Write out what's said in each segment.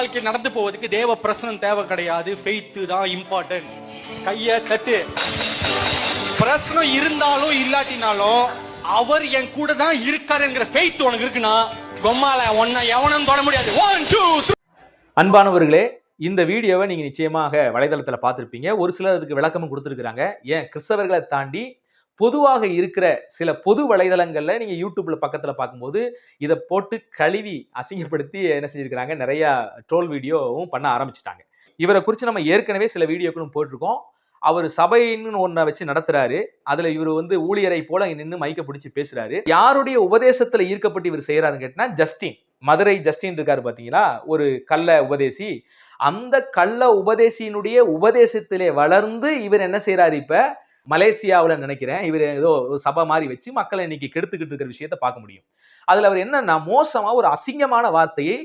வாழ்க்கை நடந்து போவதுக்கு தேவ பிரசனம் தேவை கிடையாது. ஃபெய்த்து தான் இம்பார்ட்டன்ட் கைய தட்டு. பிரசனம் இருந்தாலும் இல்லாட்டினாலும் அவர் என் கூட தான் இருக்காருங்கிற ஃபெய்த் உனக்கு இருக்குன்னா கொம்மால ஒன்னா எவனும் தொட முடியாது. ஒன் டூ அன்பானவர்களே இந்த வீடியோவை நீங்க நிச்சயமாக வலைதளத்துல பார்த்துருப்பீங்க. ஒரு சிலர் அதுக்கு விளக்கமும் கொடுத்துருக்காங்க ஏன்? கிறிஸ்தவர்களை தாண்டி பொதுவாக இருக்கிற சில பொது வலைதளங்களில் நீங்கள் யூடியூப்ல பக்கத்தில் பார்க்கும்போது இதை போட்டு கழுவி அசிங்கப்படுத்தி என்ன செஞ்சுருக்கிறாங்க? நிறையா ட்ரோல் வீடியோவும் பண்ண ஆரம்பிச்சிட்டாங்க. இவரை குறித்து நம்ம ஏற்கனவே சில வீடியோக்களும் போட்டிருக்கோம். அவர் சபைன்னு ஒன்றை வச்சு நடத்துறாரு. அதுல இவர் வந்து ஊழியரை போல நின்று மைக்க பிடிச்சி பேசுறாரு. யாருடைய உபதேசத்துல ஈர்க்கப்பட்டு இவர் செய்யறாருன்னு கேட்டினா ஜஸ்டின். மதுரை ஜஸ்டின் இருக்காரு பாத்தீங்களா ஒரு கள்ள உபதேசி. அந்த கள்ள உபதேசியினுடைய உபதேசத்திலே வளர்ந்து இவர் என்ன செய்யறாரு இப்ப? மலேசியாவில் நினைக்கிறேன். இவர் ஏதோ சபை மாதிரி வச்சு மக்களை இன்னைக்கு கெடுத்துக்கிட்டு இருக்கிற விஷயத்த பார்க்க முடியும். அதில் அவர் என்னன்னா மோசமாக ஒரு அசிங்கமான வார்த்தையை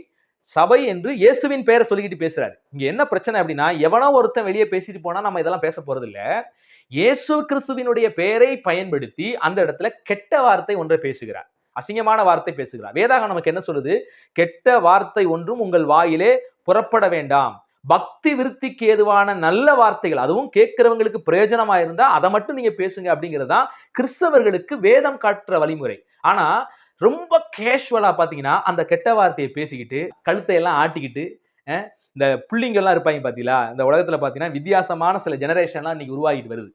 சபை என்று இயேசுவின் பெயரை சொல்லிக்கிட்டு பேசுறாரு. இங்க என்ன பிரச்சனை அப்படின்னா எவனோ ஒருத்தன் வெளியே பேசிட்டு போனா நம்ம இதெல்லாம் பேச போறது இல்ல இயேசு கிறிஸ்துவினுடைய பெயரை பயன்படுத்தி அந்த இடத்துல கெட்ட வார்த்தை ஒன்றை பேசுகிறார். அசிங்கமான வார்த்தை பேசுகிறார். வேதாகம் நமக்கு என்ன சொல்லுது? கெட்ட வார்த்தை ஒன்றும் உங்கள் வாயிலே புறப்பட வேண்டாம். பக்தி விருத்திக்கு ஏதுவான நல்ல வார்த்தைகள் அதுவும் கேட்கிறவங்களுக்கு பிரயோஜனமா இருந்தா அதை மட்டும் நீங்க பேசுங்க அப்படிங்கிறது தான் கிறிஸ்தவர்களுக்கு வேதம் காட்டுற வழிமுறை. ஆனா ரொம்ப கேஷுவலா பாத்தீங்கன்னா அந்த கெட்ட வார்த்தையை பேசிக்கிட்டு கழுத்தை எல்லாம் ஆட்டிக்கிட்டு இந்த புள்ளிங்கெல்லாம் இருப்பாங்க பாத்தீங்களா? இந்த உலகத்துல பாத்தீங்கன்னா வித்தியாசமான சில ஜெனரேஷன்லாம் இன்னைக்கு உருவாகிட்டு வருது.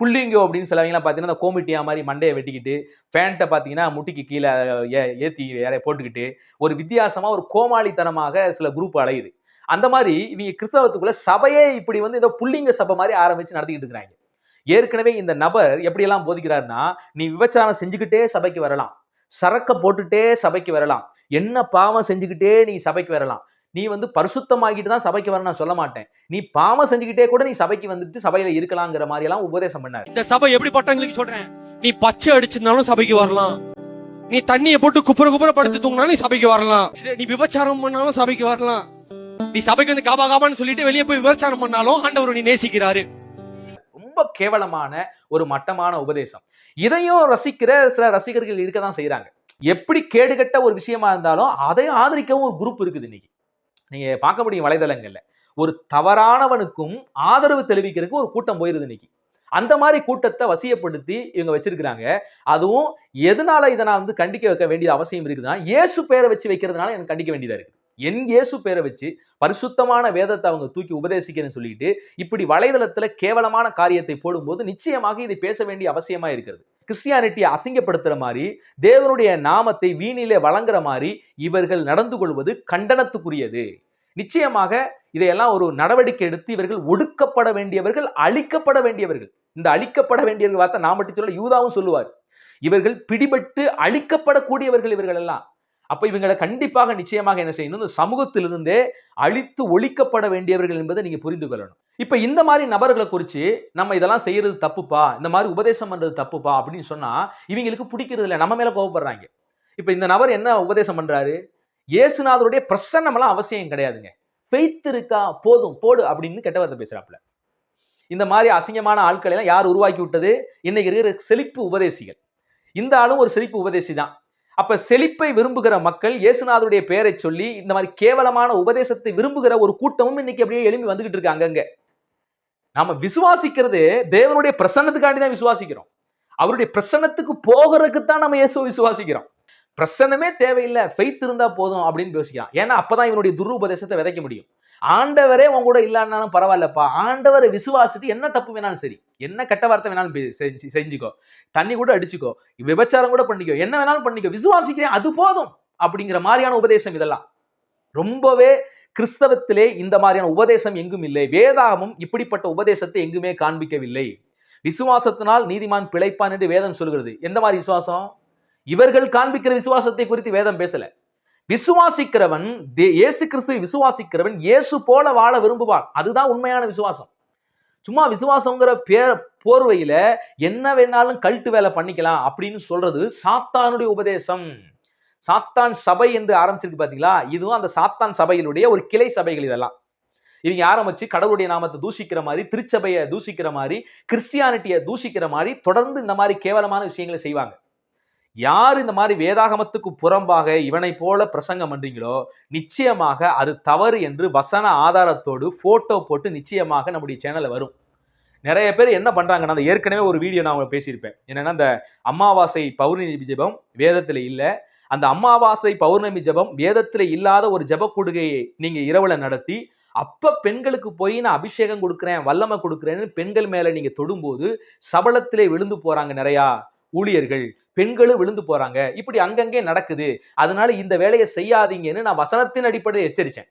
புள்ளிங்கோ அப்படின்னு சிலவங்கலாம் பார்த்தீங்கன்னா இந்த கோமிட்டியா மாதிரி மண்டையை வெட்டிக்கிட்டு பேண்ட்டை பார்த்தீங்கன்னா முட்டிக்கு கீழே ஏ- ஏத்தி வேற போட்டுக்கிட்டு ஒரு வித்தியாசமாக ஒரு கோமாளித்தனமாக சில குரூப் அலையுது அந்த மாதிரி இவங்க கிறிஸ்தவத்துக்குள்ள சபையே இப்படி வந்து ஏதோ புள்ளிங்க சபை மாதிரி ஆரம்பிச்சு நடத்திக்கிட்டு இருக்கிறாங்க. ஏற்கனவே இந்த நபர் எப்படியெல்லாம் போதிக்கிறாருன்னா நீ விபச்சாரம் செஞ்சுக்கிட்டே சபைக்கு வரலாம். சரக்க போட்டுட்டே சபைக்கு வரலாம். என்ன பாவம் செஞ்சுக்கிட்டே நீ சபைக்கு வரலாம். நீ வந்து பரிசுத்தமாகிட்டு தான் சபைக்கு வர நான் சொல்ல மாட்டேன். நீ பாவம் செஞ்சுக்கிட்டே கூட நீ சபைக்கு வந்துட்டு சபையில இருக்கலாங்கிற மாதிரி எல்லாம் உபதேசம் பண்ணாரு. இந்த சபை எப்படிப்பட்டவங்களுக்கு சொல்றேன்? நீ பச்சை அடிச்சிருந்தாலும் சபைக்கு வரலாம். நீ தண்ணியை போட்டு குப்புற குப்புற படுத்து தூங்கினாலும் நீ சபைக்கு வரலாம். நீ விபச்சாரம் பண்ணாலும் சபைக்கு வரலாம். நீ சபைக்கு வந்து காபா காபான்னு சொல்லிட்டு வெளியே போய் விவசாயம் பண்ணாலும் ஆண்டவர் நீ நேசிக்கிறாரு. ரொம்ப கேவலமான ஒரு மட்டமான உபதேசம். இதையும் ரசிக்கிற சில ரசிகர்கள் இருக்க தான் செய்யறாங்க எப்படி கேடுகட்ட ஒரு விஷயமா இருந்தாலும் அதை ஆதரிக்கவும் ஒரு குரூப் இருக்குது இன்னைக்கு. நீங்க பார்க்க முடியும் வலைதளங்கள்ல. ஒரு தவறானவனுக்கும் ஆதரவு தெரிவிக்கிறதுக்கு ஒரு கூட்டம் போயிருது இன்னைக்கு. அந்த மாதிரி கூட்டத்தை வசியப்படுத்தி இவங்க வச்சிருக்கிறாங்க. அதுவும் எதனால இதை நான் வந்து கண்டிக்க வைக்க வேண்டிய அவசியம் இருக்குதுன்னா இயேசு பேரை வச்சு வைக்கிறதுனால எனக்கு கண்டிக்க வேண்டியதா இருக்கு என் இயேசு பேரை வச்சு பரிசுத்தமான வேதத்தை அவங்க தூக்கி உபதேசிக்கிறேன்னு சொல்லிட்டு இப்படி வலைதளத்துல கேவலமான காரியத்தை போடும்போது நிச்சயமாக இதை பேச வேண்டிய அவசியமா இருக்கிறது. கிறிஸ்டியானிட்டியை அசிங்கப்படுத்துற மாதிரி தேவனுடைய நாமத்தை வீணிலே வழங்குற மாதிரி இவர்கள் நடந்து கொள்வது கண்டனத்துக்குரியது. நிச்சயமாக இதையெல்லாம் ஒரு நடவடிக்கை எடுத்து இவர்கள் ஒடுக்கப்பட வேண்டியவர்கள் அழிக்கப்பட வேண்டியவர்கள். இந்த அழிக்கப்பட வேண்டியவர்கள் வார்த்தை நான் மட்டும் சொல்ல யூதாவும் சொல்லுவார். இவர்கள் பிடிபட்டு அழிக்கப்படக்கூடியவர்கள் இவர்கள் எல்லாம். அப்போ இவங்களை கண்டிப்பாக நிச்சயமாக என்ன செய்யணும்? இந்த சமூகத்திலிருந்தே அழித்து ஒழிக்கப்பட வேண்டியவர்கள் என்பதை நீங்கள் புரிந்து கொள்ளணும். இப்போ இந்த மாதிரி நபர்களை குறித்து நம்ம இதெல்லாம் செய்யறது தப்புப்பா? இந்த மாதிரி உபதேசம் பண்ணுறது தப்புப்பா? அப்படின்னு சொன்னால் இவங்களுக்கு பிடிக்கிறது இல்லை. நம்ம மேலே கோவப்படுறாங்க. இப்போ இந்த நபர் என்ன உபதேசம் பண்ணுறாரு இயேசுநாதருடைய பிரசன்னமெல்லாம் அவசியம் கிடையாதுங்க. ஃபெய்த் இருக்கா? போதும். போடு அப்படின்னு கெட்ட வார்த்தை பேசுகிறாப்புல இந்த மாதிரி அசிங்கமான ஆட்களை எல்லாம் யார் உருவாக்கி விட்டது? இன்னைக்கு இருக்கிற செழிப்பு உபதேசிகள். இந்த ஆளும் ஒரு செழிப்பு உபதேசி தான் அப்ப செழிப்பை விரும்புகிற மக்கள் இயேசுநாதருடைய பெயரை சொல்லி இந்த மாதிரி கேவலமான உபதேசத்தை விரும்புகிற ஒரு கூட்டமும் இன்னைக்கு அப்படியே எழும்பி வந்துகிட்டு இருக்காங்க அங்கங்க நாம விசுவாசிக்கிறது தேவனுடைய பிரசன்னத்துக்காண்டி தான் விசுவாசிக்கிறோம். அவருடைய பிரசன்னத்துக்கு போகிறதுக்கு தான் நம்ம இயேசுவை விசுவாசிக்கிறோம். பிரசன்னமே தேவையில்லை ஃபெய்த் இருந்தா போதும் அப்படின்னு யோசிக்கலாம் ஏன்னா அப்பதான் இவனுடைய துருபதேசத்தை விதைக்க முடியும். ஆண்டவரே உன் கூட இல்லைன்னாலும் பரவாயில்லப்பா. ஆண்டவரை விசுவாசிட்டு என்ன தப்பு வேணாலும் சரி. என்ன கெட்ட வார்த்தை வேணாலும் செஞ்சு செஞ்சுக்கோ. தண்ணி கூட அடிச்சுக்கோ. விபச்சாரம் கூட பண்ணிக்கோ. என்ன வேணாலும் பண்ணிக்கோ. விசுவாசிக்கிறேன் அது போதும் அப்படிங்கிற மாதிரியான உபதேசம் இதெல்லாம். ரொம்பவே கிறிஸ்தவத்திலே இந்த மாதிரியான உபதேசம் எங்கும் இல்லை. வேதாகமும் இப்படிப்பட்ட உபதேசத்தை எங்குமே காண்பிக்கவில்லை. விசுவாசத்தினால் நீதிமான் பிழைப்பான் என்று வேதம் சொல்கிறது. எந்த மாதிரி விசுவாசம்? இவர்கள் காண்பிக்கிற விசுவாசத்தை குறித்து வேதம் பேசல. விசுவாசிக்கிறவன் தே- இயேசு கிறிஸ்துவை விசுவாசிக்கிறவன் இயேசு போல வாழ விரும்புவான். அதுதான் உண்மையான விசுவாசம். சும்மா விசுவாசங்கிற பேர் போர்வையில என்ன வேணாலும் கல்ட்டு வேலை பண்ணிக்கலாம் அப்படின்னு சொல்றது சாத்தானுடைய உபதேசம். சாத்தான் சபை என்று ஆரம்பிச்சிருக்கு பாத்தீங்களா? இதுவும் அந்த சாத்தான் சபையினுடைய ஒரு கிளை சபைகள் இதெல்லாம். இவங்க ஆரம்பிச்சு கடவுளுடைய நாமத்தை தூஷிக்கிற மாதிரி திருச்சபையை தூஷிக்கிற மாதிரி கிறிஸ்டியானிட்டியை தூஷிக்கிற மாதிரி தொடர்ந்து இந்த மாதிரி கேவலமான விஷயங்களை செய்வாங்க. யார் இந்த மாதிரி வேதாகமத்துக்கு புறம்பாக இவனை போல பிரசங்கம் பண்றீங்களோ நிச்சயமாக அது தவறு என்று வசன ஆதாரத்தோடு போட்டோ போட்டு நிச்சயமாக நம்முடைய சேனல்ல வரும். நிறைய பேர் என்ன பண்றாங்கன்னா அந்த ஏற்கனவே ஒரு வீடியோ நான் அவங்க பேசியிருப்பேன். என்னன்னா அந்த அமாவாசை பௌர்ணமி ஜெபம் வேதத்துல இல்ல. அந்த அமாவாசை பௌர்ணமி ஜெபம் வேதத்துல இல்லாத ஒரு ஜப கொடுகையை நீங்க இரவுல நடத்தி அப்ப பெண்களுக்கு போய் நான் அபிஷேகம் கொடுக்குறேன் வல்லமை கொடுக்குறேன்னு பெண்கள் மேல நீங்க தொடும்போது சபலத்திலே விழுந்து போறாங்க நிறையா ஊழியர்கள் பெண்களும் விழுந்து போறாங்க. இப்படி அங்கங்கே நடக்குது. அதனால இந்த வேலையை செய்யாதீங்கன்னு நான் வசனத்தின் அடிப்படையில் எச்சரிச்சேன்.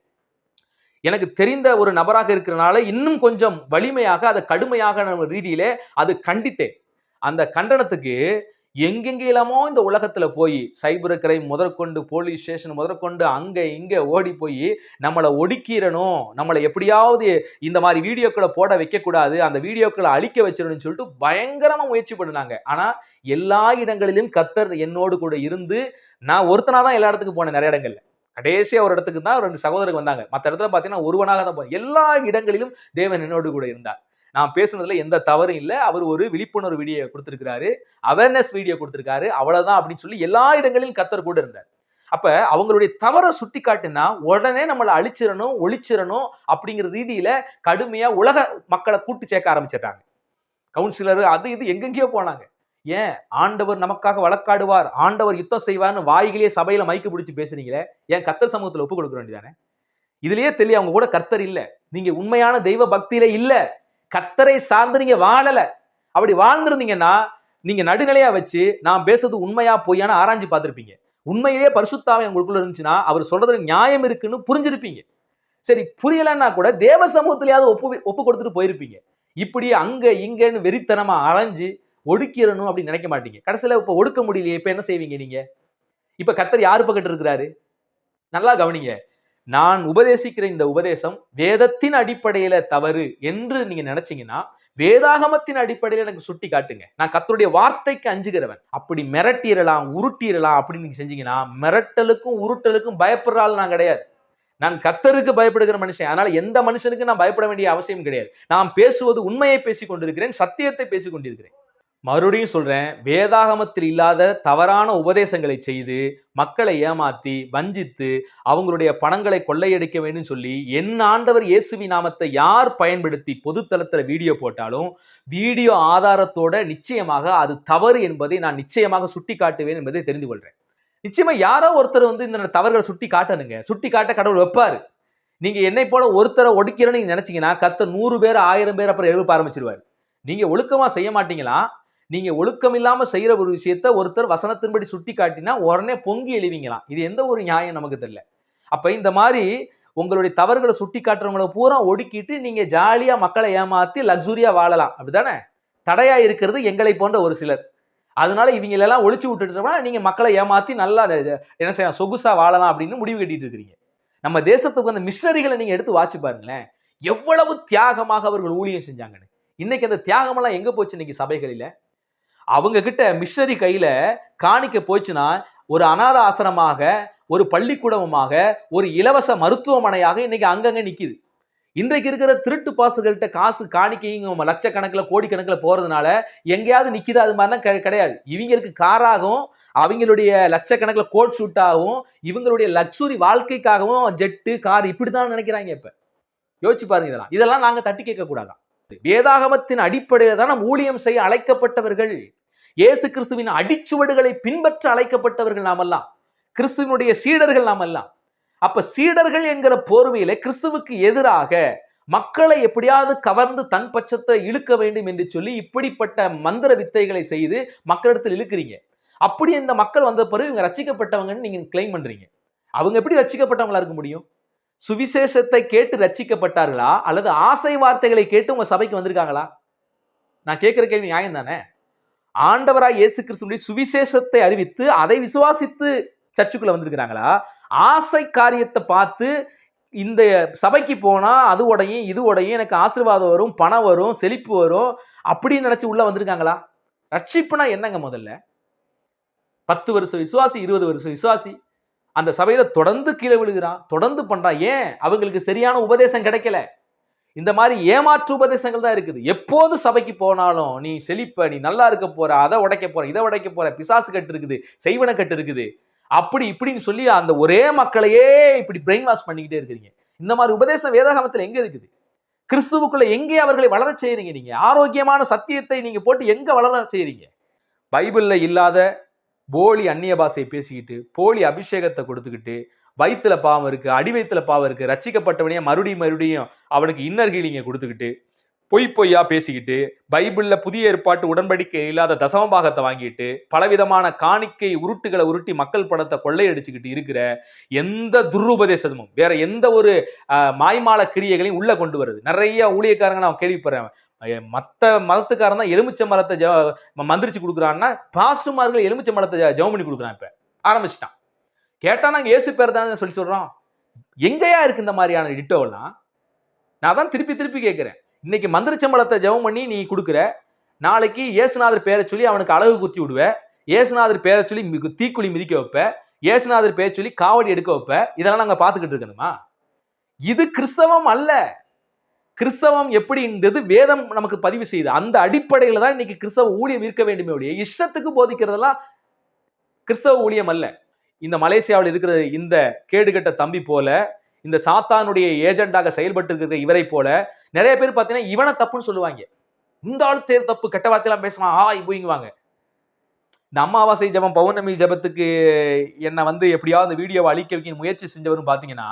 எனக்கு தெரிந்த ஒரு நபராக இருக்கிறனால இன்னும் கொஞ்சம் வலிமையாக அதை கடுமையாக ரீதியிலே அது கண்டித்தேன். அந்த கண்டனத்துக்கு எங்கெங்கெல்லாமோ இந்த உலகத்துல போய் சைபர் கிரைம் முதற்கொண்டு போலீஸ் ஸ்டேஷன் முதற்கொண்டு அங்க இங்க ஓடி போய் நம்மளை ஒடுக்கிறணும் நம்மளை எப்படியாவது இந்த மாதிரி வீடியோக்களை போட வைக்கக்கூடாது அந்த வீடியோக்களை அழிக்க வச்சிடணும்னு சொல்லிட்டு பயங்கரமா முயற்சி பண்ணினாங்க. ஆனா எல்லா இடங்களிலும் கத்தர் என்னோடு கூட இருந்து நான் ஒருத்தனா தான் எல்லா இடத்துக்கு போனேன் நிறைய இடங்கள்ல. கடைசியாக ஒரு இடத்துக்கு தான் ரெண்டு சகோதரர்கள் வந்தாங்க. மற்ற இடத்துல பார்த்தீங்கன்னா ஒருவனாக தான் போனேன். எல்லா இடங்களிலும் தேவன் என்னோடு கூட இருந்தார். நான் பேசுனதுல எந்த தவறும் இல்லை. அவர் ஒரு விழிப்புணர்வு வீடியோ கொடுத்துருக்கிறாரு. அவேர்னஸ் வீடியோ கொடுத்துருக்காரு. அவ்வளவுதான் அப்படின்னு சொல்லி எல்லா இடங்களிலும் கத்தர் கூட இருந்தார். அப்ப அவங்களுடைய தவறை சுட்டி காட்டுனா உடனே நம்மளை அழிச்சிடணும் ஒழிச்சிடணும் அப்படிங்கிற ரீதியில கடுமையா உலக மக்களை கூட்டு சேர்க்க ஆரம்பிச்சிட்டாங்க. கவுன்சிலர் அது இது எங்கெங்கேயோ போனாங்க. ஏன்? ஆண்டவர் நமக்காக வழக்காடுவார். ஆண்டவர் யுத்தம் செய்வார்னு வாய்களே சபையில மைக்கு பிடிச்சி பேசுறீங்களே ஏன் கத்தர் சமூகத்துல ஒப்பு கொடுக்க வேண்டியதானே இதுலயே தெரிய அவங்க கூட கர்த்தர் இல்ல. நீங்க உண்மையான தெய்வ பக்தியில இல்ல. கத்தரை சார்ந்து நீங்க வாழல. அப்படி வாழ்ந்திருந்தீங்கன்னா நீங்க நடுநிலையா வச்சு நான் பேசுறது உண்மையா பொய்யான ஆராய்ஞ்சு பார்த்துருப்பீங்க. உண்மையிலேயே பரிசுத்தாவை உங்களுக்குள்ள இருந்துச்சுன்னா அவர் சொல்றது நியாயம் இருக்குன்னு புரிஞ்சிருப்பீங்க. சரி புரியலன்னா கூட தேவ சமூகத்திலேயாவது ஒப்பு ஒப்பு கொடுத்துட்டு போயிருப்பீங்க. இப்படி அங்க இங்கன்னு வெறித்தனமா அலைஞ்சு ஒடுக்கிடணும் அப்படின்னு நினைக்க மாட்டீங்க. கடைசியில இப்ப ஒடுக்க முடியலையே இப்ப என்ன செய்வீங்க நீங்க? இப்ப கத்தர் யாரு பக்கத்து இருக்கிறாரு? நல்லா கவனிங்க. நான் உபதேசிக்கிற இந்த உபதேசம் வேதத்தின் அடிப்படையில தவறு என்று நீங்க நினைச்சீங்கன்னா வேதாகமத்தின் அடிப்படையில எனக்கு சுட்டி காட்டுங்க. நான் கத்தருடைய வார்த்தைக்கு அஞ்சுகிறவன். அப்படி மிரட்டிடலாம் உருட்டிடலாம் அப்படின்னு நீங்க செஞ்சீங்கன்னா மிரட்டலுக்கும் உருட்டலுக்கும் பயப்படுற ஆள் நான் கிடையாது. நான் கத்தருக்கு பயப்படுகிற மனுஷன். அதனால எந்த மனுஷனுக்கு நான் பயப்பட வேண்டிய அவசியம் கிடையாது. நான் பேசுவது உண்மையை பேசிக் கொண்டிருக்கிறேன் சத்தியத்தை பேசிக் கொண்டிருக்கிறேன் மறுபடியும் சொல்றேன் வேதாகமத்தில் இல்லாத தவறான உபதேசங்களை செய்து மக்களை ஏமாத்தி வஞ்சித்து அவங்களுடைய பணங்களை கொள்ளையடிக்க வேண்டும் சொல்லி என் ஆண்டவர் இயேசுவி நாமத்தை யார் பயன்படுத்தி பொதுத்தளத்தில் வீடியோ போட்டாலும் வீடியோ ஆதாரத்தோட நிச்சயமாக அது தவறு என்பதை நான் நிச்சயமாக சுட்டி காட்டுவேன் என்பதை தெரிந்து கொள்றேன். நிச்சயமா யாரோ ஒருத்தர் வந்து இந்த தவறுகளை சுட்டி காட்டணுங்க. சுட்டி காட்ட கடவுள் வைப்பாரு. நீங்க என்னை போல ஒருத்தரை ஒடுக்கிறேன்னு நீங்க நினைச்சீங்கன்னா கத்த நூறு பேர் ஆயிரம் பேர் அப்புறம் எழுப்ப ஆரம்பிச்சிருவாரு. நீங்க ஒழுக்கமா செய்ய மாட்டீங்களா? நீங்க ஒழுக்கம் இல்லாம செய்யற ஒரு விஷயத்த ஒருத்தர் வசனத்தின்படி சுட்டி காட்டினா உடனே பொங்கி எழுவீங்களாம். இது எந்த ஒரு நியாயம் நமக்கு தெரியல. அப்ப இந்த மாதிரி உங்களுடைய தவறுகளை சுட்டி காட்டுறவங்கள பூரா ஒடுக்கிட்டு நீங்க ஜாலியா மக்களை ஏமாத்தி லக்ஸுரியா வாழலாம். அப்படிதானே தடையா இருக்கிறது எங்களை போன்ற ஒரு சிலர். அதனால இவங்களெல்லாம் ஒழிச்சு விட்டுட்டோம்னா நீங்க மக்களை ஏமாத்தி நல்லா என்ன செய்யலாம் சொகுசா வாழலாம் அப்படின்னு முடிவு கட்டிட்டு இருக்கிறீங்க. நம்ம தேசத்துக்கு அந்த மிஷினரிகளை நீங்க எடுத்து வாட்சி பாருங்களேன். எவ்வளவு தியாகமாக அவர்கள் ஊழியம் செஞ்சாங்கன்னு. இன்னைக்கு அந்த தியாகமெல்லாம் எங்க போச்சு இன்னைக்கு சபைகளில்? அவங்க கிட்ட மிஷனரி கையில காணிக்க போச்சுன்னா ஒரு அனாத ஆசிரமாக ஒரு பள்ளிக்கூடமாக ஒரு இலவச மருத்துவமனையாக இன்னைக்கு அங்கங்க நிக்குது. இன்றைக்கு இருக்கிற திருட்டு பாசுகள்கிட்ட காசு காணிக்கையும் லட்சக்கணக்கில் கோடிக்கணக்கில் போகிறதுனால எங்கேயாவது நிற்கிது அது மாதிரிலாம் கிடையாது. இவங்களுக்கு காராகவும் அவங்களுடைய லட்சக்கணக்கில் கோட் ஷூட்டாகவும் இவங்களுடைய லக்ஸுரி வாழ்க்கைக்காகவும் ஜெட்டு கார் இப்படி தான் நினைக்கிறாங்க இப்போ. யோசிச்சு பாருங்க இதெல்லாம். இதெல்லாம் நாங்கள் தட்டி கேட்கக்கூடாதான். வேதாகமத்தின் அடிப்படையில் தான் ஊழியம் செய்ய அழைக்கப்பட்டவர்கள். இயேசு கிறிஸ்துவின் அடிச்சுவடுகளை பின்பற்ற அழைக்கப்பட்டவர்கள் நாமெல்லாம். கிறிஸ்துவனுடைய சீடர்கள் நாமெல்லாம். அப்ப சீடர்கள் என்கிற போர்வையில கிறிஸ்துவுக்கு எதிராக மக்களை எப்படியாவது கவர்ந்து தன் பட்சத்தை இழுக்க வேண்டும் என்று சொல்லி இப்படிப்பட்ட மந்திர வித்தைகளை செய்து மக்களிடத்தில் இழுக்கிறீங்க. அப்படி இந்த மக்கள் வந்த பிறகு இவங்க ரச்சிக்கப்பட்டவங்கன்னு நீங்க கிளைம் பண்றீங்க. அவங்க எப்படி ரச்சிக்கப்பட்டவங்களா இருக்க முடியும்? சுவிசேஷத்தை கேட்டு ரச்சிக்கப்பட்டார்களா அல்லது ஆசை வார்த்தைகளை கேட்டு உங்க சபைக்கு வந்திருக்காங்களா? நான் கேட்கிற கேள்வி நியாயம் தானே ஆண்டவராய் இயேசு கிறிஸ்துடைய சுவிசேஷத்தை அறிவித்து அதை விசுவாசித்து சர்ச்சுக்குள்ள வந்திருக்கிறாங்களா? ஆசை காரியத்தை பார்த்து இந்த சபைக்கு போனா அது உடையும் இது உடையும் எனக்கு ஆசீர்வாதம் வரும் பணம் வரும் செழிப்பு வரும் அப்படின்னு நினைச்சு உள்ள வந்திருக்காங்களா? ரட்சிப்புனா என்னங்க முதல்ல? பத்து வருஷம் விசுவாசி இருபது வருஷம் விசுவாசி அந்த சபையில தொடர்ந்து கீழே விழுகிறான் தொடர்ந்து பண்றான். ஏன்? அவங்களுக்கு சரியான உபதேசம் கிடைக்கல. இந்த மாதிரி ஏமாற்று உபதேசங்கள் தான் இருக்குது. எப்போது சபைக்கு போனாலும் நீ செழிப்ப நீ நல்லா இருக்க போற அதை உடைக்க போற இதை உடைக்க போற பிசாசு கட்டு இருக்குது செய்வன கட்டு இருக்குது. அப்படி இப்படின்னு சொல்லி அந்த ஒரே மக்களையே இப்படி பிரெயின் வாஷ் பண்ணிக்கிட்டே இருக்கிறீங்க. இந்த மாதிரி உபதேசம் வேதாகமத்துல எங்க இருக்குது? கிறிஸ்துவுக்குள்ள எங்கே அவர்களை வளர செய்யறீங்க நீங்க? ஆரோக்கியமான சத்தியத்தை நீங்க போட்டு எங்க வளர செய்யறீங்க? பைபிளில் இல்லாத போலி அந்நிய பாஷையை பேசிக்கிட்டு போலி அபிஷேகத்தை கொடுத்துக்கிட்டு வயித்துல பாவம் இருக்கு அடி வயித்துல பாவம் இருக்கு ரச்சிக்கப்பட்டவனையே மறுபடியும் மறுபடியும் அவனுக்கு இன்னர் ஹீலிங்கை கொடுத்துக்கிட்டு பொய் பொய்யா பேசிக்கிட்டு பைபிளில் புதிய ஏற்பாட்டு உடன்படிக்கை இல்லாத தசமபாகத்தை வாங்கிட்டு பலவிதமான காணிக்கை உருட்டுகளை உருட்டி மக்கள் பணத்தை கொள்ளையடிச்சுக்கிட்டு இருக்கிற எந்த துருபதேசமும் வேற எந்த ஒரு மாய்மால கிரியைகளையும் உள்ள கொண்டு வருது நிறைய ஊழியக்காரங்க நான் கேள்விப்படுறேன். மற்ற மதத்துக்காரன் தான் எலுமிச்சை மரத்தை ஜ ம- மந்திரிச்சு கொடுக்குறான்னா பாஸ்டுமார்கள் எலுமிச்சை மரத்தை ஜெ- ஜெபம் பண்ணி கொடுக்குறான் இப்போ. ஆரம்பிச்சிட்டான். கேட்டால் நாங்கள் ஏசு பேர் தானே சொல்லி சொல்கிறோம் எங்கேயா இருக்கு இந்த மாதிரியான டிட்டோவெல்லாம் நான் தான் திருப்பி திருப்பி கேட்குறேன் இன்னைக்கு மந்திரிச்சம்பளத்தை ஜெபம் பண்ணி நீ கொடுக்குற நாளைக்கு இயேசுநாதர் பேரை சொல்லி அவனுக்கு அழகு குத்தி விடுவ இயேசுநாதர் பேரை சொல்லி தீக்குழி மிதிக்க வைப்ப இயேசுநாதர் பேரை சொல்லி காவடி எடுக்க வைப்ப இதெல்லாம் நாங்கள் பார்த்துக்கிட்டு இருக்கணுமா? இது கிறிஸ்தவம் அல்ல. கிறிஸ்தவம் எப்படின்றது வேதம் நமக்கு பதிவு செய்யுது அந்த அடிப்படையில் தான் இன்னைக்கு கிறிஸ்தவ ஊழியம் இருக்க வேண்டுமே ஒழிய இஷ்டத்துக்கு போதிக்கிறதெல்லாம் கிறிஸ்தவ ஊழியம் அல்ல. இந்த மலேசியாவில் இருக்கிற இந்த கேடுகட்ட தம்பி போல இந்த சாத்தானுடைய ஏஜெண்டாக செயல்பட்டு இருக்கிற இவரை போல நிறைய பேர் பார்த்தீங்கன்னா இவனை தப்புன்னு சொல்லுவாங்க. இந்த ஆள் செய்யற தப்பு கெட்ட வார்த்தையெல்லாம் பேசுவான் ஆ இப்போங்குவாங்க இந்த அமாவாசை ஜெபம் பௌர்ணமி ஜெபத்துக்கு என்னை வந்து எப்படியாவது அந்த வீடியோவை அழிக்க வைக்க முயற்சி செஞ்சவரும் பார்த்தீங்கன்னா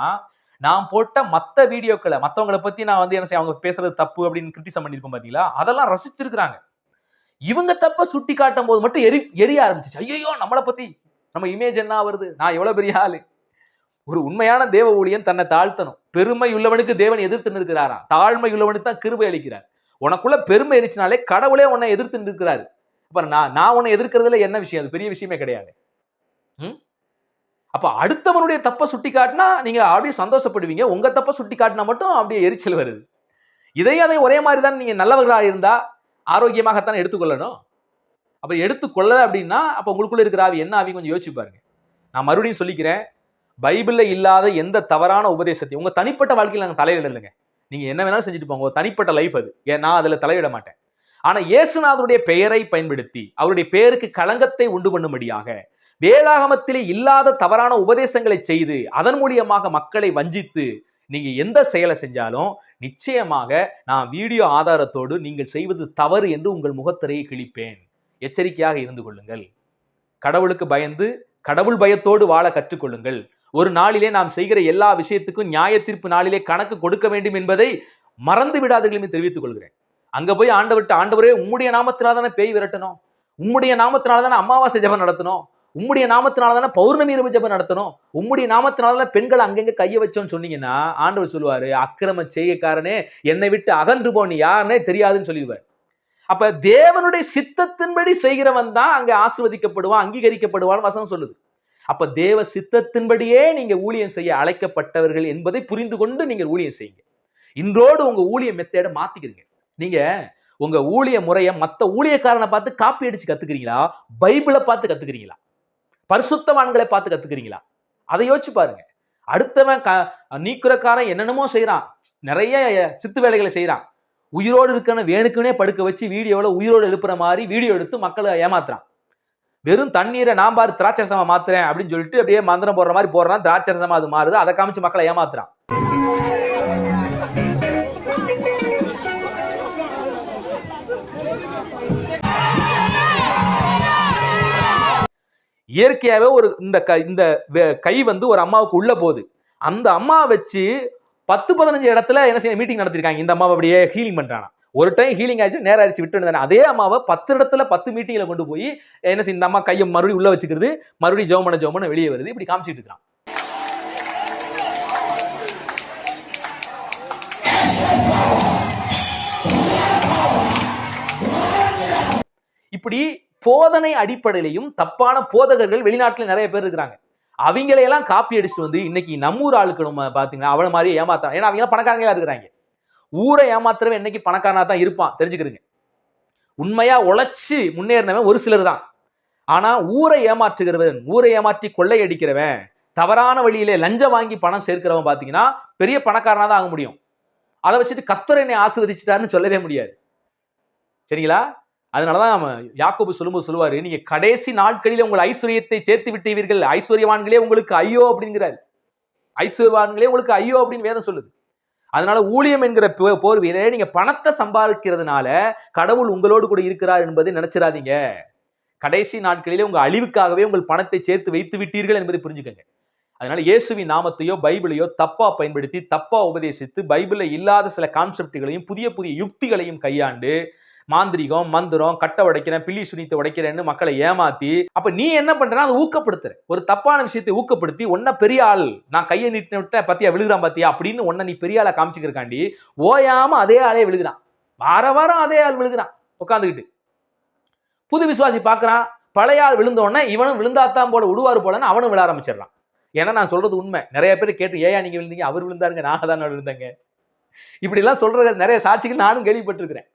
நான் போட்ட மற்ற வீடியோக்களை மற்றவங்களை பற்றி நான் வந்து என்ன செய்ய அவங்க பேசுறது தப்பு அப்படின்னு கிரிட்டிசம் பண்ணியிருக்கோம் பார்த்தீங்களா? அதெல்லாம் ரசிச்சிருக்கிறாங்க. இவங்க தப்ப சுட்டி காட்டும் போது மட்டும் எரி எரிய ஆரம்பிச்சிச்சு. ஐயோ நம்மளை பத்தி நம்ம இமேஜ் என்ன வருது நான் எவ்வளோ பெரிய ஆளு? ஒரு உண்மையான தேவ ஊழியன் தன்னை தாழ்த்தணும். பெருமை உள்ளவனுக்கு தேவன் எதிர்த்து நிற்கிறாராம் தாழ்மை உள்ளவனுக்கு தான் கிருபை அளிக்கிறார். உனக்குள்ள பெருமை இருந்துச்சுனாலே கடவுளே உன்னை எதிர்த்து நிற்கிறாரு. அப்புறம் நான் நான் உன்னை எதிர்க்கிறதுல என்ன விஷயம்? அது பெரிய விஷயமே கிடையாது. ம்? அப்போ அடுத்தவனுடைய தப்பை சுட்டி காட்டினா நீங்கள் அப்படியே சந்தோஷப்படுவீங்க. உங்கள் தப்பை சுட்டி காட்டினா மட்டும் அப்படியே எரிச்சல் வருது. இதையும் அதை ஒரே மாதிரி தான் நீங்கள் நல்லவர்களாக இருந்தால் ஆரோக்கியமாகத்தான் எடுத்துக்கொள்ளணும். அப்ப எடுத்துக்கொள்ள அப்படின்னா அப்போ உங்களுக்குள்ள இருக்கிற ஆவி என்ன ஆவி கொஞ்சம் யோசிச்சு பாருங்க. நான் மறுபடியும் சொல்லிக்கிறேன் பைபிளில் இல்லாத எந்த தவறான உபதேசத்தையும் உங்கள் தனிப்பட்ட வாழ்க்கையில் நாங்கள் தலையிடலைங்க நீங்கள் என்ன வேணாலும் செஞ்சுட்டு போங்க. தனிப்பட்ட லைஃப் அது. ஏன் நான் அதில் தலையிட மாட்டேன். ஆனால் இயேசுநாதருடைய பெயரை பயன்படுத்தி அவருடைய பெயருக்கு களங்கத்தை உண்டு பண்ணும்படியாக வேதாகமத்திலே இல்லாத தவறான உபதேசங்களை செய்து அதன் மூலியமாக மக்களை வஞ்சித்து நீங்கள் எந்த செயலை செஞ்சாலும் நிச்சயமாக நான் வீடியோ ஆதாரத்தோடு நீங்கள் செய்வது தவறு என்று உங்கள் முகத்திரையை கிழிப்பேன். எச்சரிக்கையாக இருந்து கொள்ளுங்கள். கடவுளுக்கு பயந்து கடவுள் பயத்தோடு வாழ கற்றுக்கொள்ளுங்கள். ஒரு நாளிலே நாம் செய்கிற எல்லா விஷயத்துக்கும் நியாய தீர்ப்பு நாளிலே கணக்கு கொடுக்க வேண்டும் என்பதை மறந்து விடாதீர்கள் என்று தெரிவித்துக் கொள்கிறேன். அங்க போய் ஆண்டவர்கிட்ட ஆண்டவரே உம்முடைய நாமத்தினால தானே பேய் விரட்டணும்? உம்முடைய நாமத்தினால தானே அமாவாசை ஜபம் நடத்தணும்? உம்முடைய நாமத்தினால தானே பௌர்ணமி இரவு ஜபம் நடத்தணும்? உம்முடைய நாமத்தினால தானே பெண்கள் அங்கங்க கையை வச்சோம்னு சொன்னீங்கன்னா ஆண்டவர் சொல்லுவாரு அக்கிரம செய்யக்காரனே என்னை விட்டு அகன்று போன்னு யாருன்னே தெரியாதுன்னு சொல்லிடுவார். அப்ப தேவனுடைய சித்தத்தின்படி செய்கிறவன் தான் அங்க ஆசிர்வதிக்கப்படுவான் அங்கீகரிக்கப்படுவான் வசனம் சொல்லுது. அப்ப தேவ சித்தத்தின்படியே நீங்க ஊழியம் செய்ய அழைக்கப்பட்டவர்கள் என்பதை புரிந்து கொண்டு நீங்கள் ஊழியம் செய்யுங்க. இன்றோடு உங்க ஊழிய மெத்தேட மாத்திக்கிறீங்க நீங்க உங்க ஊழிய முறையை மற்ற ஊழியக்காரனை பார்த்து காப்பி அடிச்சு கத்துக்கிறீங்களா? பைபிளை பார்த்து கத்துக்கிறீங்களா? பரிசுத்தவான்களை பார்த்து கத்துக்கிறீங்களா? அதை யோசிச்சு பாருங்க. அடுத்தவன் க நீக்குறக்காரன் என்னென்னமோ செய்யறான் நிறைய சித்து வேலைகளை செய்யறான் உயிரோடு இருக்கிற வேணுக்குனே படுக்க வச்சு வீடியோவில் உயிரோடு எழுப்புற மாதிரி வீடியோ எடுத்து மக்களை ஏமாத்துறான். வெறும் தண்ணீரை நான் பாரு திராட்சரசமா மாத்துறேன் அப்படின்னு சொல்லிட்டு அப்படியே மந்திரம் போடுற மாதிரி போடுறான். திராட்சரசமா அது மாறுது. அதை காமிச்சு மக்களை ஏமாத்துறான். இயற்கையாகவே ஒரு இந்த க இந்த கை வந்து ஒரு அம்மாவுக்கு உள்ள போகுது. அந்த அம்மா வச்சு பத்து பதினஞ்சு இடத்துல என்ன செய்ய மீட்டிங் நடத்திருக்காங்க. இந்த அம்மாவை அப்படியே ஹீலிங் பண்றாங்க ஒரு டைம் ஹீலிங் ஆயிடுச்சு நேரம் ஆயிடுச்சு விட்டு அதே அம்மாவை பத்து இடத்துல பத்து மீட்டிங்ல கொண்டு போய் என்ன செய்ய இந்த அம்மா கையை மறுபடியும் உள்ள வச்சுக்கிறது மறுபடியும் ஜோமன ஜோமன வெளியே வருது. இப்படி காமிச்சிட்டு இருக்கான் இப்படி போதனை அடிப்படையிலையும் தப்பான போதகர்கள் வெளிநாட்டில் நிறைய பேர் இருக்கிறாங்க. அவங்களையெல்லாம் காப்பி அடிச்சுட்டு வந்து இன்னைக்கு நம்மூர் ஆளுக்கு நம்ம பார்த்தீங்கன்னா அவள மாதிரி ஏமாத்தான் ஏன்னா அவங்க பணக்காரங்களா இருக்கிறாங்க. ஊரை ஏமாத்துறவன் இன்னைக்கு பணக்காரனா தான் இருப்பான். தெரிஞ்சுக்கிறீங்க உண்மையா உழைச்சி முன்னேறினவன் ஒரு சிலர் தான். ஆனா ஊரை ஏமாற்றுகிறவன் ஊரை ஏமாற்றி கொள்ளையடிக்கிறவன் தவறான வழியிலே லஞ்சம் வாங்கி பணம் சேர்க்கிறவன் பார்த்தீங்கன்னா பெரிய பணக்காரனா தான் ஆக முடியும். அதை வச்சுட்டு கத்தர் என்னை ஆசீர்வதிச்சிட்டாருன்னு சொல்லவே முடியாது. சரிங்களா? அதனாலதான் அவன் யாக்கோபு சொல்லும்போது சொல்லுவாரு நீங்க கடைசி நாட்களில் உங்கள் ஐஸ்வர்யத்தை சேர்த்து விட்டீர்கள். ஐஸ்வர்யவான்களே உங்களுக்கு ஐயோ அப்படிங்கிறார். ஐஸ்வர்யவான்களே உங்களுக்கு ஐயோ அப்படின்னு வேதம் சொல்லுது. அதனால ஊழியம் என்கிற போ- போர்வையிலே நீங்க பணத்தை சம்பாதிக்கிறதுனால கடவுள் உங்களோடு கூட இருக்கிறார் என்பதை நினைச்சிடாதீங்க. கடைசி நாட்களிலே உங்க அழிவுக்காகவே உங்கள் பணத்தை சேர்த்து வைத்து விட்டீர்கள் என்பதை புரிஞ்சுக்கங்க. அதனால இயேசுவின் நாமத்தையோ பைபிளையோ தப்பா பயன்படுத்தி தப்பா உபதேசித்து பைபிளில் இல்லாத சில கான்செப்டுகளையும் புதிய புதிய யுக்திகளையும் கையாண்டு மாந்திரிகம் மந்திரம் கட்டை உடைக்கிறேன் பில்லி சுனித்தை உடைக்கிறேன்னு மக்களை ஏமாத்தி அப்ப நீ என்ன பண்றனா அதை ஊக்கப்படுத்துற. ஒரு தப்பான விஷயத்தை ஊக்கப்படுத்தி ஒன்ன பெரிய ஆள் நான் கையை நீட்டின விட்ட பத்தியா விழுகிறான் பாத்தியா? அப்படின்னு ஒன்ன நீ பெரிய ஆளை காமிச்சுக்கிறக்காண்டி ஓயாம அதே ஆளே விழுகிறான். வார வாரம் அதே ஆள் விழுகிறான் உட்காந்துக்கிட்டு புது விசுவாசி பாக்குறான் பழைய ஆள் விழுந்த உடனே இவனும் விழுந்தாத்தான் போல விடுவாரு போலன்னு அவனும் விழ ஆரம்பிச்சிடறான். ஏன்னா நான் சொல்றது உண்மை. நிறைய பேர் கேட்டு ஏயா நீங்க விழுந்தீங்க அவர் விழுந்தாருங்க நான் தான் விழுந்தேங்க? இப்படி எல்லாம் சொல்ற நிறைய சாட்சிகள் நானும் கேள்விப்பட்டிருக்கிறேன்.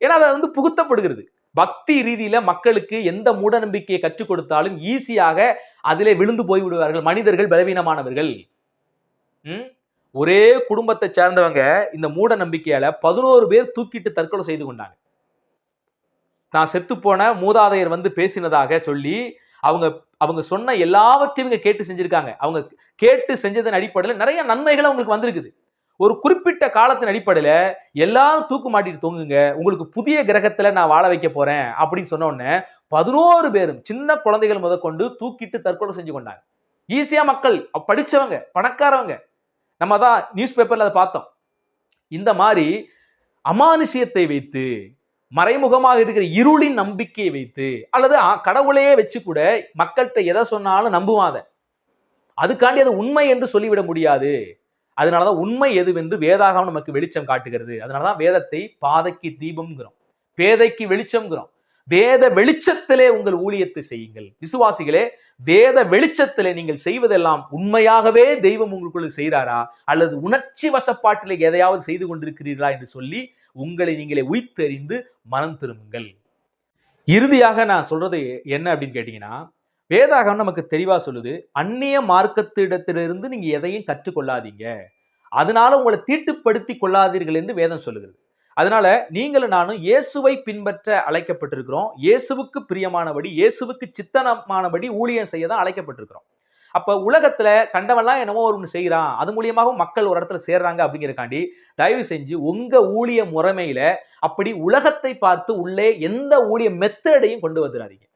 ஏன்னா அதை வந்து புகுத்தப்படுகிறது. பக்தி ரீதியில மக்களுக்கு எந்த மூட நம்பிக்கையை கற்றுக் கொடுத்தாலும் ஈஸியாக அதிலே விழுந்து போய் விடுவார்கள் மனிதர்கள் பலவீனமானவர்கள். ம்? ஒரே குடும்பத்தை சேர்ந்தவங்க இந்த மூட நம்பிக்கையால பதினோரு பேர் தூக்கிட்டு தற்கொலை செய்து கொண்டாங்க. தான் செத்து போன மூதாதையர் வந்து பேசினதாக சொல்லி அவங்க அவங்க சொன்ன எல்லாவற்றையும் இவங்க கேட்டு செஞ்சிருக்காங்க. அவங்க கேட்டு செஞ்சதன் அடிப்படையில் நிறைய நன்மைகள் அவங்களுக்கு வந்திருக்குது. ஒரு குறிப்பிட்ட காலத்தின் அடிப்படையில் எல்லாரும் தூக்கு மாட்டிட்டு தொங்குங்க. உங்களுக்கு புதிய கிரகத்தில் நான் வாழ வைக்க போகிறேன் அப்படின்னு சொன்ன உடனே பதினோரு பேரும் சின்ன குழந்தைகள் முதற்கொண்டு தூக்கிட்டு தற்கொலை செஞ்சு கொண்டாங்க. ஈஸியாக மக்கள் படித்தவங்க படிச்சவங்க பணக்காரவங்க. நம்ம தான் நியூஸ் பேப்பரில் அதை பார்த்தோம். இந்த மாதிரி அமானுஷியத்தை வைத்து மறைமுகமாக இருக்கிற இருளின் நம்பிக்கையை வைத்து அல்லது கடவுளையே வச்சு கூட மக்கள்கிட்ட எதை சொன்னாலும் நம்புவாத அதுக்காண்டி அது உண்மை என்று சொல்லிவிட முடியாது. அதனாலதான் உண்மை எதுவென்று வேதாகம் நமக்கு வெளிச்சம் காட்டுகிறது. அதனாலதான் வேதத்தை பாதைக்கு தீபம்ங்கிறோம். பேதைக்கு வெளிச்சம்ங்கிறோம். வேத வெளிச்சத்திலே உங்கள் ஊழியத்தை செய்யுங்கள். விசுவாசிகளே வேத வெளிச்சத்திலே நீங்கள் செய்வதெல்லாம் உண்மையாகவே தெய்வம் உங்களுக்குள்ள செய்கிறாரா அல்லது உணர்ச்சி வசப்பாட்டிலே எதையாவது செய்து கொண்டிருக்கிறீர்களா என்று சொல்லி உங்களை நீங்களே உயிர்த்தெறிந்து மனம் திரும்புங்கள். இறுதியாக நான் சொல்றது என்ன அப்படின்னு கேட்டீங்கன்னா வேதாகம் நமக்கு தெளிவாக சொல்லுது அந்நிய மார்க்கத்திடத்திலிருந்து நீங்கள் எதையும் கற்றுக்கொள்ளாதீங்க. அதனால உங்களை தீட்டுப்படுத்தி கொள்ளாதீர்கள் என்று வேதம் சொல்லுகிறது. அதனால நீங்களும் நானும் இயேசுவை பின்பற்ற அழைக்கப்பட்டிருக்கிறோம். இயேசுவுக்கு பிரியமானபடி இயேசுவுக்கு சித்தனமானபடி ஊழியம் செய்ய தான் அழைக்கப்பட்டிருக்கிறோம். அப்போ உலகத்தில் கண்டவெல்லாம் என்னமோ ஒரு ஒன்று செய்கிறான் அது மூலியமாக மக்கள் ஒரு இடத்துல சேர்றாங்க அப்படிங்கிறக்காண்டி தயவு செஞ்சு உங்கள் ஊழிய முறைமையில் அப்படி உலகத்தை பார்த்து உள்ளே எந்த ஊழிய மெத்தடையும் கொண்டு வந்துடாதீங்க.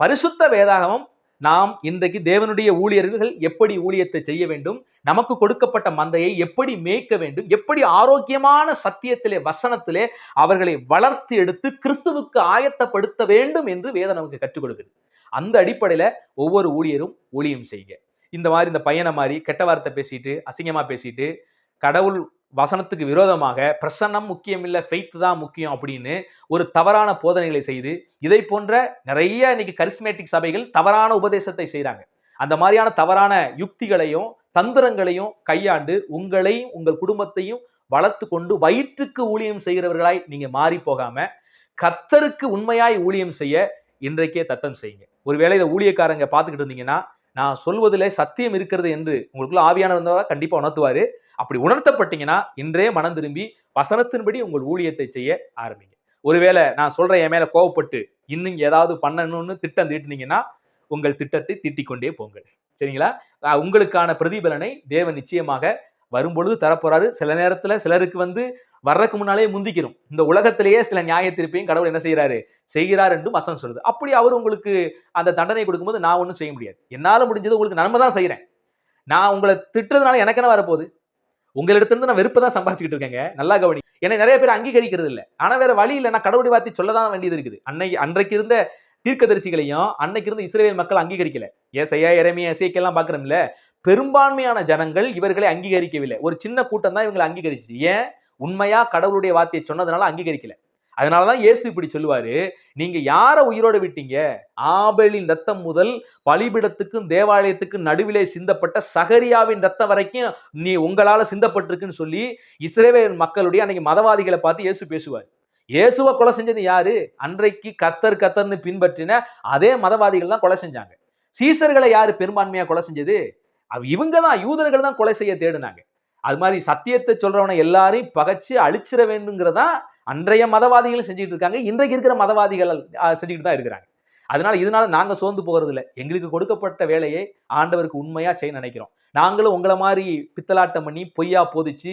பரிசுத்த வேதாகமம் நாம் இன்றைக்கு தேவனுடைய ஊழியர்கள் எப்படி ஊழியத்தை செய்ய வேண்டும் நமக்கு கொடுக்கப்பட்ட மந்தையை எப்படி மேய்க்க வேண்டும் எப்படி ஆரோக்கியமான சத்தியத்திலே வசனத்திலே அவர்களை வளர்த்து எடுத்து கிறிஸ்துவுக்கு ஆயத்தப்படுத்த வேண்டும் என்று வேதம் நமக்கு கற்றுக் கொடுக்குது. அந்த அடிப்படையில் ஒவ்வொரு ஊழியரும் ஊழியம் செய்யுங்க இந்த மாதிரி இந்த பையனை மாதிரி கெட்ட வார்த்தை பேசிட்டு அசிங்கமாக பேசிட்டு கடவுள் வசனத்துக்கு விரோதமாக பிரசன்னம் முக்கியம் இல்லை ஃபெய்த் தான் முக்கியம் அப்படின்னு ஒரு தவறான போதனைகளை செய்து இதை போன்ற நிறைய இன்னைக்கு கரிஸ்மேட்டிக் சபைகள் தவறான உபதேசத்தை செய்கிறாங்க அந்த மாதிரியான தவறான யுக்திகளையும் தந்திரங்களையும் கையாண்டு உங்களையும் உங்கள் குடும்பத்தையும் வளர்த்து கொண்டு வயிற்றுக்கு ஊழியம் செய்கிறவர்களாய் நீங்கள் மாறி போகாம கத்தருக்கு உண்மையாய் ஊழியம் செய்ய இன்றைக்கே தத்தம் செய்யுங்க. ஒருவேளை இதை ஊழியக்காரங்க பார்த்துக்கிட்டு இருந்தீங்கன்னா நான் சொல்வதிலே சத்தியம் இருக்கிறது என்று உங்களுக்குள்ள ஆவியானவர் இருந்தால் கண்டிப்பாக உணர்த்துவாரு. அப்படி உணர்த்தப்பட்டீங்கன்னா இன்றே மனம் திரும்பி வசனத்தின்படி உங்கள் ஊழியத்தை செய்ய ஆரம்பிங்க. ஒருவேளை நான் சொல்கிறேன் என் மேலே கோவப்பட்டு இன்னும் ஏதாவது பண்ணணும்னு திட்டம் தீட்டினீங்கன்னா உங்கள் திட்டத்தை தீட்டிக் கொண்டே போங்கள். சரிங்களா? உங்களுக்கான பிரதிபலனை தேவன் நிச்சயமாக வரும்பொழுது தரப்போறாரு. சில நேரத்துல சிலருக்கு வந்து வர்றதுக்கு முன்னாலே முந்திக்கிறோம் இந்த உலகத்திலேயே சில நியாய தீர்ப்பையும் கடவுள் என்ன செய்கிறாரு செய்கிறார் என்றும் வசனம் சொல்லுது. அப்படி அவர் உங்களுக்கு அந்த தண்டனை கொடுக்கும்போது நான் ஒன்றும் செய்ய முடியாது. என்னால் முடிஞ்சது உங்களுக்கு நன்மை தான் செய்கிறேன் நான் உங்களை திட்டுறதுனால எனக்கு என்ன வரப்போகுது? உங்களிடத்திலிருந்து நான் வெறுப்பு தான் சம்பாதிச்சுக்கிட்டு இருக்கேங்க. நல்லா கவனி. என்னை நிறைய பேர் அங்கீகரிக்கிறது இல்லை. ஆனால் வேற வழி இல்லை. நான் கடவுளை வார்த்தை சொல்ல தான் வேண்டியது இருக்குது. அன்னை அன்றைக்கு இருந்த தீர்க்கதரிசிகளையும் அன்னைக்கு இருந்த இஸ்ரேல் மக்கள் அங்கீகரிக்கல. ஏசையா இறமையா இசைக்கெல்லாம் பார்க்குறோம்ல. பெரும்பான்மையான ஜனங்கள் இவர்களை அங்கீகரிக்கவில்லை. ஒரு சின்ன கூட்டம் தான் இவங்களை அங்கீகரிச்சு ஏன்? உண்மையா கடவுளுடைய வார்த்தையை சொன்னதுனால அங்கீகரிக்கல. அதனாலதான் இயேசு இப்படி சொல்லுவாரு. நீங்க யாரை உயிரோட விட்டீங்க? ஆபேலின் ரத்தம் முதல் பலிபிடத்துக்கும் தேவாலயத்துக்கும் நடுவிலே சிந்தப்பட்ட சகரியாவின் ரத்தம் வரைக்கும் நீ உங்களால சிந்தப்பட்டிருக்குன்னு சொல்லி இஸ்ரேவேல் மக்களுடைய அன்னைக்கு மதவாதிகளை பார்த்து இயேசு பேசுவார். இயேசுவை கொலை செஞ்சது யாரு? அன்றைக்கு கத்தர் கத்தர்னு பின்பற்றின அதே மதவாதிகள் தான் கொலை செஞ்சாங்க. சீசர்களை யாரு பெரும்பான்மையா கொலை செஞ்சது? இவங்க தான் யூதர்கள் தான் கொலை செய்ய தேடினாங்க. அது மாதிரி சத்தியத்தை சொல்றவனை எல்லாரையும் பகைச்சு அழிச்சிட வேண்டுங்கிறதா அன்றைய மதவாதிகளும் செஞ்சுட்டு இருக்காங்க. இன்றைக்கு இருக்கிற மதவாதிகள் செஞ்சுக்கிட்டு தான் இருக்கிறாங்க. அதனால இதனால நாங்க சோர்ந்து போகிறது இல்லை எங்களுக்கு கொடுக்கப்பட்ட வேலையை ஆண்டவருக்கு உண்மையா செய்ய நினைக்கிறோம். நாங்களும் உங்களை மாதிரி பித்தலாட்டம் பண்ணி பொய்யா போதிச்சு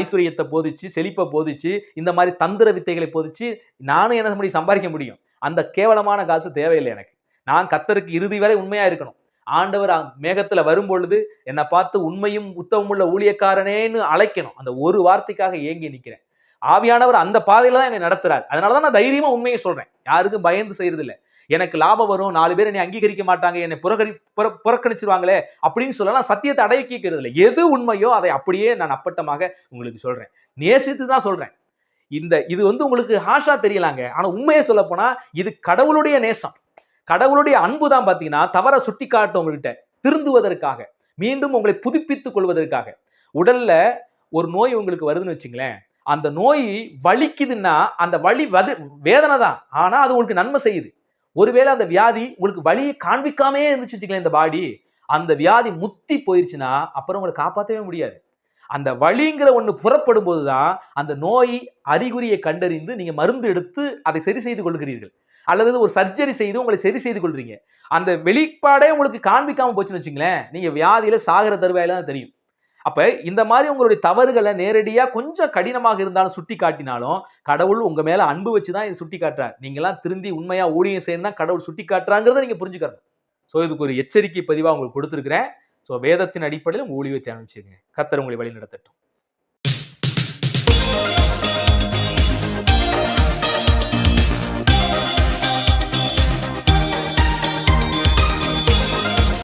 ஐஸ்வர்யத்தை போதிச்சு செழிப்பை போதிச்சு இந்த மாதிரி தந்திர வித்தைகளை போதிச்சு நானும் என்ன முடியும் சம்பாதிக்க முடியும்? அந்த கேவலமான காசு தேவையில்லை எனக்கு. நான் கத்தருக்கு இறுதி வரை உண்மையா இருக்கணும். ஆண்டவர் மேகத்துல வரும்பொழுது என்னை பார்த்து உண்மையும் உத்தமுள்ள ஊழியக்காரனேன்னு அழைக்கணும். அந்த ஒரு வார்த்தைக்காக ஏங்கி நிற்கிறேன் ஆவியானவர் அந்த பாதையில தான் என்னை நடத்துறாரு. அதனாலதான் நான் தைரியமா உண்மையை சொல்றேன். யாருக்கும் பயந்து செய்யறது இல்லை எனக்கு லாபம் வரும் நாலு பேர் என்னை அங்கீகரிக்க மாட்டாங்க என்னை புறக்கணி புற புறக்கணிச்சிருவாங்களே அப்படின்னு சொல்லலாம் சத்தியத்தை அடக்கிக்கிறது இல்லை எது உண்மையோ அதை அப்படியே நான் அப்பட்டமாக உங்களுக்கு சொல்றேன். நேசித்து தான் சொல்றேன். இந்த இது வந்து உங்களுக்கு ஹாஷா தெரியலாங்க. ஆனா உண்மையை சொல்ல போனா இது கடவுளுடைய நேசம். கடவுளுடைய அன்பு தான் பார்த்தீங்கன்னா தவற சுட்டி காட்டும் உங்கள்கிட்ட திருந்துவதற்காக மீண்டும் உங்களை புதுப்பித்துக் கொள்வதற்காக. உடல்ல ஒரு நோய் உங்களுக்கு வருதுன்னு வச்சுங்களேன் அந்த நோய் வலிக்குதுன்னா அந்த வலி வது வேதனை தான் ஆனால் அது உங்களுக்கு நன்மை செய்யுது. ஒருவேளை அந்த வியாதி உங்களுக்கு வலியை காண்பிக்காமே இருந்துச்சு வச்சுங்களேன் இந்த பாடி. அந்த வியாதி முத்தி போயிருச்சுன்னா அப்புறம் உங்களை காப்பாற்றவே முடியாது. அந்த வழிங்கிற ஒன்று புறப்படும் போதுதான் அந்த நோய் அறிகுறியை கண்டறிந்து நீங்கள் மருந்து எடுத்து அதை சரி செய்து கொள்கிறீர்கள். அல்லது ஒரு சர்ஜரி செய்து உங்களை சரி செய்து கொள்றீங்க. அந்த வெளிப்பாடே உங்களுக்கு காண்பிக்காம போச்சுன்னு வச்சுங்களேன் நீங்க வியாதியில சாகிற தருவாயில தான் தெரியும். அப்ப இந்த மாதிரி உங்களுடைய தவறுகளை நேரடியா கொஞ்சம் கடினமாக இருந்தாலும் சுட்டி காட்டினாலும் கடவுள் உங்க மேல அன்பு வச்சு தான் இதை சுட்டி காட்டுறார் நீங்களாம் திருந்தி உண்மையா ஊழியம் செய்யணும் தான் கடவுள் சுட்டி காட்டுறாங்கிறத நீங்க புரிஞ்சுக்கணும். ஸோ இதுக்கு ஒரு எச்சரிக்கை பதிவாக உங்களுக்கு கொடுத்துருக்கிறேன். ஸோ வேதத்தின் அடிப்படையில் உங்க ஊழியத்தை அனுப்பிச்சிருங்க. கத்தர் உங்களை வழி நடத்தட்டும்